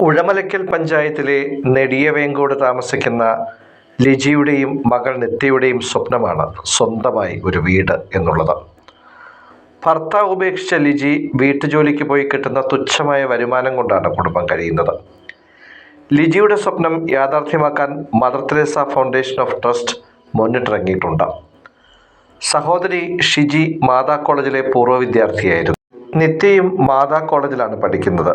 ഉഴമലയ്ക്കൽ പഞ്ചായത്തിലെ നെടിയവേങ്കോട് താമസിക്കുന്ന ലിജിയുടെയും മകൾ നിത്യയുടെയും സ്വപ്നമാണ് സ്വന്തമായി ഒരു വീട് എന്നുള്ളത്. ഭർത്താവ് ഉപേക്ഷിച്ച ലിജി വീട്ടുജോലിക്ക് പോയി കിട്ടുന്ന തുച്ഛമായ വരുമാനം കൊണ്ടാണ് കുടുംബം കഴിയുന്നത്. ലിജിയുടെ സ്വപ്നം യാഥാർത്ഥ്യമാക്കാൻ Mother Teresa Foundation of Trust മുന്നിട്ടിറങ്ങിയിട്ടുണ്ട്. സഹോദരി ഷിജി മാതാ കോളേജിലെ പൂർവ വിദ്യാർത്ഥിയായിരുന്നു. നിത്യയും മാതാ കോളേജിലാണ് പഠിക്കുന്നത്.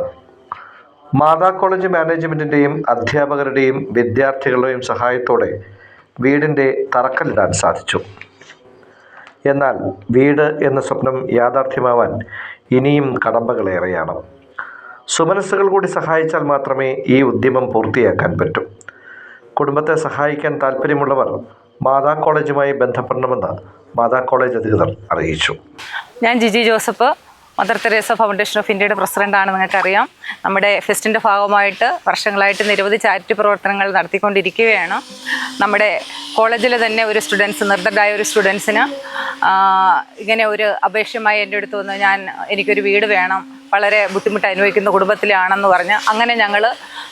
മാതാ കോളേജ് മാനേജ്മെന്റിന്റെയും അധ്യാപകരുടെയും വിദ്യാർത്ഥികളുടെയും സഹായത്തോടെ വീടിന്റെ തറക്കല്ലിടാൻ സാധിച്ചു. എന്നാൽ വീട് എന്ന സ്വപ്നം യാഥാർത്ഥ്യമാവാൻ ഇനിയും കടമ്പകളേറെയാണ്. സുമനസ്സുകൾ കൂടി സഹായിച്ചാൽ മാത്രമേ ഈ ഉദ്യമം പൂർത്തിയാക്കാൻ പറ്റൂ. കുടുംബത്തെ സഹായിക്കാൻ താല്പര്യമുള്ളവർ മാതാ കോളേജുമായി ബന്ധപ്പെടണമെന്ന് മാതാ കോളേജ് അധികൃതർ അറിയിച്ചു. ഞാൻ Giji Joseph Mother Teresa Foundation of ഇന്ത്യയുടെ പ്രസിഡന്റാണ് നിങ്ങൾക്കറിയാം. നമ്മുടെ ഫെസ്റ്റിന്റെ ഭാഗമായിട്ട് വർഷങ്ങളായിട്ട് നിരവധി ചാരിറ്റി പ്രവർത്തനങ്ങൾ നടത്തിക്കൊണ്ടിരിക്കുകയാണ്. നമ്മുടെ കോളേജിലെ തന്നെ ഒരു സ്റ്റുഡൻസ് നിർദ്ധരായ ഒരു സ്റ്റുഡൻസിന് ഇങ്ങനെ ഒരു അപേക്ഷയുമായി എന്റെ അടുത്ത് വന്ന് ഞാൻ എനിക്കൊരു വീട് വേണം വളരെ ബുദ്ധിമുട്ട് അനുഭവിക്കുന്ന കുടുംബത്തിലാണെന്ന് പറഞ്ഞ് അങ്ങനെ ഞങ്ങൾ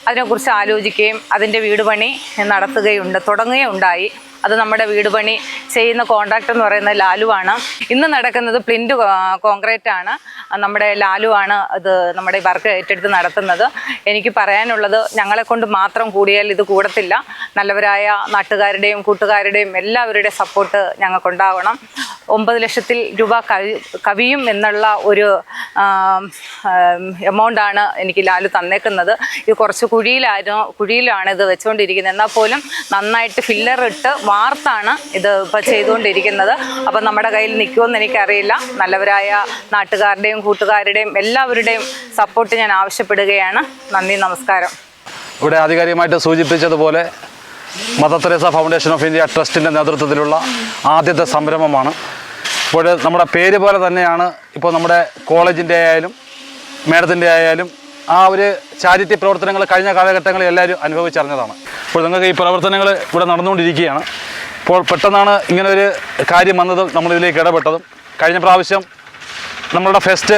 അതിനെക്കുറിച്ച് ആലോചിക്കുകയും അതിന്റെ വീട് പണി നടത്തുകയുണ്ട് തുടങ്ങുകയുണ്ടായി. അത് നമ്മുടെ വീട് പണി ചെയ്യുന്ന കോൺട്രാക്ടർ എന്ന് പറയുന്നത് ലാലുവാണ്. ഇന്ന് നടക്കുന്നത് പ്ലിന്റ് കോൺക്രീറ്റ് ആണ് നമ്മുടെ ലാലുവാണ് അത് നമ്മുടെ വർക്ക് ഏറ്റെടുത്ത് നടത്തുന്നത്. എനിക്ക് പറയാനുള്ളത് ഞങ്ങളെ കൊണ്ട് മാത്രം കൂടിയാൽ ഇത് കൂടത്തില്ല. നല്ലവരായ നാട്ടുകാരുടെയും കൂട്ടുകാരുടെയും എല്ലാവരുടെയും സപ്പോർട്ട് ഞങ്ങൾക്കുണ്ടാവണം. ഒമ്പത് ലക്ഷത്തിൽ രൂപ കവിയും എന്നുള്ള ഒരു എമൗണ്ടാണ് എനിക്ക് ലാലു തന്നേക്കുന്നത്. ഇത് കുറച്ച് കുഴിയിലായിരുന്നു കുഴിയിലാണ് ഇത് വെച്ചുകൊണ്ടിരിക്കുന്നത് എന്നാൽ പോലും നന്നായിട്ട് ഫില്ലർ ഇട്ട് വാർത്താണ് ഇത് ഇപ്പോൾ ചെയ്തുകൊണ്ടിരിക്കുന്നത് അപ്പം നമ്മുടെ കയ്യിൽ നിൽക്കുമെന്ന് എനിക്കറിയില്ല. നല്ലവരായ നാട്ടുകാരുടെയും കൂട്ടുകാരുടെയും എല്ലാവരുടെയും സപ്പോർട്ട് ഞാൻ ആവശ്യപ്പെടുകയാണ്. നന്ദി നമസ്കാരം. ഇവിടെ ആധികാരികമായിട്ട് സൂചിപ്പിച്ചതുപോലെ Mother Teresa Foundation of India ട്രസ്റ്റിന്റെ നേതൃത്വത്തിലുള്ള ആദ്യത്തെ സംരംഭമാണ്. ഇപ്പോൾ നമ്മുടെ പേര് പോലെ തന്നെയാണ് ഇപ്പോൾ നമ്മുടെ കോളേജിന്റെ ആയാലും മേഡത്തിന്റെ ആയാലും ആ ഒരു ചാരിറ്റി പ്രവർത്തനങ്ങൾ കഴിഞ്ഞ കാലഘട്ടങ്ങളിൽ എല്ലാവരും അനുഭവിച്ചറിഞ്ഞതാണ്. ഇപ്പോൾ നിങ്ങൾക്ക് ഈ പ്രവർത്തനങ്ങൾ ഇവിടെ നടന്നുകൊണ്ടിരിക്കുകയാണ്. ഇപ്പോൾ പെട്ടെന്നാണ് ഇങ്ങനെ ഒരു കാര്യം വന്നതും നമ്മളിതിലേക്ക് ഇടപെട്ടതും. കഴിഞ്ഞ പ്രാവശ്യം നമ്മളുടെ ഫെസ്റ്റ്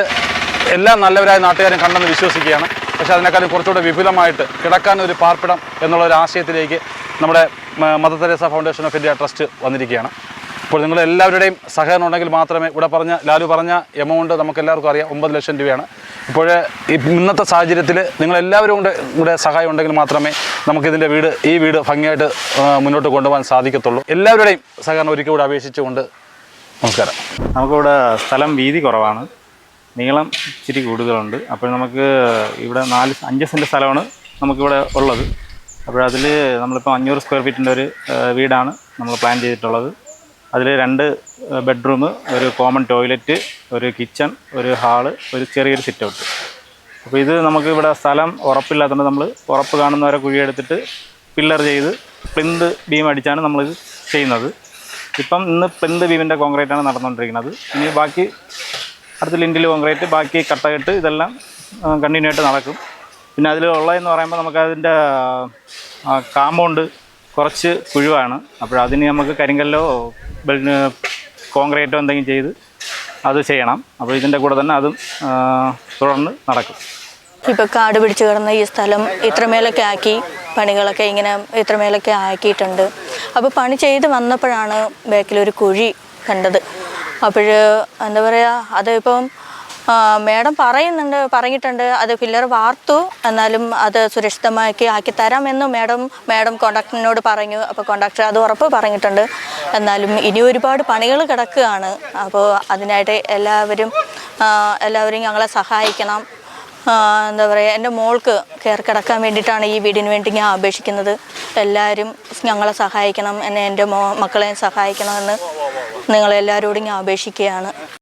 എല്ലാ നല്ലവരായ നാട്ടുകാരും കണ്ടെന്ന് വിശ്വസിക്കുകയാണ്. പക്ഷേ അതിനേക്കാളും കുറച്ചുകൂടെ വിപുലമായിട്ട് കിടക്കാൻ ഒരു പാർപ്പിടം എന്നുള്ള ഒരു ആശയത്തിലേക്ക് നമ്മുടെ Mother Teresa Foundation of India Trust വന്നിരിക്കുകയാണ്. അപ്പോൾ നിങ്ങൾ എല്ലാവരുടെയും സഹകരണം ഉണ്ടെങ്കിൽ മാത്രമേ ഇവിടെ പറഞ്ഞ ലാലു പറഞ്ഞ എമൗണ്ട് നമുക്ക് എല്ലാവർക്കും അറിയാം ഒമ്പത് ലക്ഷം രൂപയാണ്. ഇപ്പോൾ ഇന്നത്തെ സാഹചര്യത്തിൽ നിങ്ങൾ എല്ലാവരും കൊണ്ട് കൂടെ സഹായം ഉണ്ടെങ്കിൽ മാത്രമേ നമുക്കിതിന്റെ വീട് ഈ വീട് ഭംഗിയായിട്ട് മുന്നോട്ട് കൊണ്ടുപോകാൻ സാധിക്കത്തുള്ളൂ. എല്ലാവരുടെയും സഹകരണം ഒരിക്കൽ കൂടെ അപേക്ഷിച്ചുകൊണ്ട് നമസ്കാരം. നമുക്കിവിടെ സ്ഥലം വീതി കുറവാണ്. നീളം ഇച്ചിരി കൂടുതലുണ്ട്. അപ്പോൾ നമുക്ക് ഇവിടെ നാല് അഞ്ച് സെന്റ് സ്ഥലമാണ് നമുക്കിവിടെ ഉള്ളത്. അപ്പോൾ അതിൽ നമ്മളിപ്പോൾ അഞ്ഞൂറ് സ്ക്വയർ ഫീറ്റിന്റെ ഒരു വീടാണ് നമ്മൾ പ്ലാൻ ചെയ്തിട്ടുള്ളത്. അതിൽ രണ്ട് ബെഡ്റൂം ഒരു കോമൺ ടോയ്ലറ്റ് ഒരു കിച്ചൺ ഒരു ഹാൾ ഒരു ചെറിയൊരു സിറ്റ് ഔട്ട് അപ്പോൾ ഇത് നമുക്ക് ഇവിടെ സ്ഥലം ഉറപ്പില്ലാത്തതുകൊണ്ട് നമ്മൾ ഉറപ്പ് കാണുന്നവരെ കുഴിയെടുത്തിട്ട് പില്ലർ ചെയ്ത് പ്ലിന്ത് ബീം അടിച്ചാണ് നമ്മളിത് ചെയ്യുന്നത്. ഇപ്പം ഇന്ന് പ്ലിന്ത് ബീമിന്റെ കോൺക്രീറ്റാണ് നടന്നുകൊണ്ടിരിക്കുന്നത്. ഇനി ബാക്കി അടുത്ത ലിൻഡിൽ കോൺക്രീറ്റ് ബാക്കി കട്ടകെട്ട് ഇതെല്ലാം കണ്ടിന്യൂ ആയിട്ട് നടക്കും. പിന്നെ അതിൽ ഉള്ളതെന്ന് പറയുമ്പോൾ നമുക്ക് അതിന്റെ കാമ്പൗണ്ട് കുറച്ച് പുഴുവാണ് അപ്പോൾ അതിന് നമുക്ക് കരിങ്കല്ലോ കോൺക്രീറ്റോ എന്തെങ്കിലും ചെയ്ത് അത് ചെയ്യണം. അപ്പോൾ ഇതിന്റെ കൂടെ തന്നെ അതും തുടർന്ന് നടക്കും. ഇപ്പോൾ കാട് പിടിച്ച് കിടന്ന ഈ സ്ഥലം ഇത്രമേലൊക്കെ ആക്കി പണികളൊക്കെ ഇങ്ങനെ ഇത്രമേലൊക്കെ ആക്കിയിട്ടുണ്ട്. അപ്പോൾ പണി ചെയ്ത് വന്നപ്പോഴാണ് ബാക്കിലൊരു കുഴി കണ്ടത്. അപ്പോൾ എന്താ പറയുക അതിപ്പം മേഡം പറയുന്നുണ്ട് പറഞ്ഞിട്ടുണ്ട് അത് ഫില്ലർ വാർത്തു എന്നാലും അത് സുരക്ഷിതമാക്കി ആക്കി തരാമെന്ന് മേഡം മേഡം കോണ്ടാക്ടറിനോട് പറഞ്ഞു. അപ്പോൾ കോണ്ടാക്ടർ അത് ഉറപ്പ് പറഞ്ഞിട്ടുണ്ട്. എന്നാലും ഇനി ഒരുപാട് പണികൾ കിടക്കുകയാണ്. അപ്പോൾ അതിനായിട്ട് എല്ലാവരും എല്ലാവരും ഞങ്ങളെ സഹായിക്കണം. എന്താ പറയുക എന്റെ മോൾക്ക് കയറി കിടക്കാൻ വേണ്ടിയിട്ടാണ് ഈ വീടിന് വേണ്ടി ഞാൻ അപേക്ഷിക്കുന്നത്. എല്ലാവരും ഞങ്ങളെ സഹായിക്കണം എന്നെ എന്റെ മോ മക്കളെയും സഹായിക്കണമെന്ന് നിങ്ങളെല്ലാവരോടും ഞാൻ അപേക്ഷിക്കുകയാണ്.